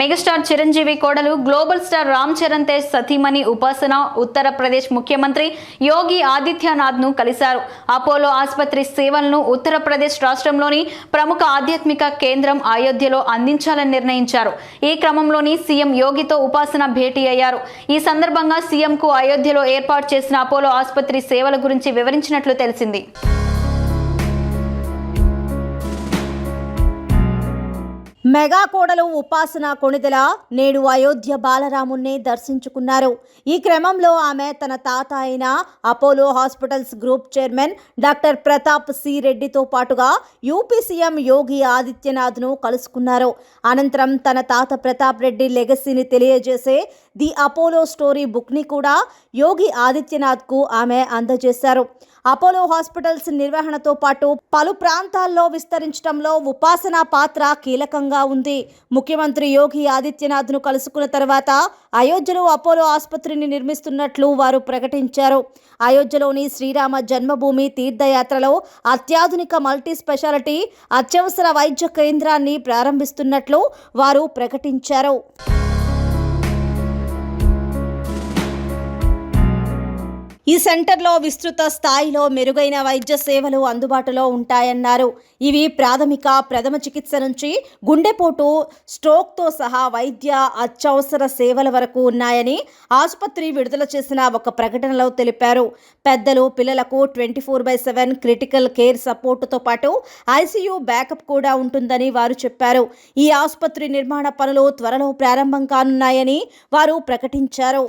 Megastar Chiranjeevi కోడలు global star Ram Charan Tej సతీమణి ఉపాసన ఉత్తరప్రదేశ్ ముఖ్యమంత్రి యోగి ఆదిత్యనాథ్ను కలిశారు. అపోలో ఆసుపత్రి సేవలను ఉత్తరప్రదేశ్ రాష్ట్రంలోని ప్రముఖ ఆధ్యాత్మిక కేంద్రం అయోధ్యలో అందించాలని నిర్ణయించారు. ఈ క్రమంలోని సీఎం యోగితో ఉపాసన భేటీ అయ్యారు. ఈ సందర్భంగా సీఎంకు అయోధ్యలో ఏర్పాటు చేసిన అపోలో ఆసుపత్రి సేవల గురించి వివరించినట్లు తెలిసింది. మెగా కోడలు ఉపాసన కొణిదల నేడు అయోధ్య బాలరాముణ్ణి దర్శించుకున్నారు. ఈ క్రమంలో ఆమె తన తాత అయిన Apollo hospitals group chairman doctor Pratap C రెడ్డితో పాటుగా యూపీ సీఎం యోగి ఆదిత్యనాథ్ను కలుసుకున్నారు. అనంతరం తన తాత ప్రతాప్ రెడ్డి లెగసీని తెలియజేసే ది అపోలో స్టోరీ బుక్ని కూడా యోగి ఆదిత్యనాథ్కు ఆమె అందజేశారు. అపోలో హాస్పిటల్స్ నిర్వహణతో పాటు పలు ప్రాంతాల్లో విస్తరించడంలో ఉపాసన పాత్ర కీలకంగా ఉంది. ముఖ్యమంత్రి యోగి ఆదిత్యనాథ్ను కలుసుకున్న తర్వాత అయోధ్యలో అపోలో ఆసుపత్రిని నిర్మిస్తున్నట్లు వారు ప్రకటించారు. అయోధ్యలోని శ్రీరామ జన్మభూమి తీర్థయాత్రలో అత్యాధునిక మల్టీ స్పెషాలిటీ అత్యవసర వైద్య కేంద్రాన్ని ప్రారంభిస్తున్నట్లు వారు ప్రకటించారు. ఈ సెంటర్లో విస్తృత స్థాయిలో మెరుగైన వైద్య సేవలు అందుబాటులో ఉంటాయన్నారు. ఇవి ప్రాథమిక ప్రథమ చికిత్స నుంచి గుండెపోటు స్ట్రోక్తో సహా వైద్య అత్యవసర సేవల వరకు ఉన్నాయని ఆసుపత్రి విడుదల చేసిన ఒక ప్రకటనలో తెలిపారు. పెద్దలు పిల్లలకు twenty four by seven critical care సపోర్టుతో పాటు ఐసీయూ బ్యాకప్ కూడా ఉంటుందని వారు చెప్పారు. ఈ ఆసుపత్రి నిర్మాణ పనులు త్వరలో ప్రారంభం కానున్నాయని వారు ప్రకటించారు.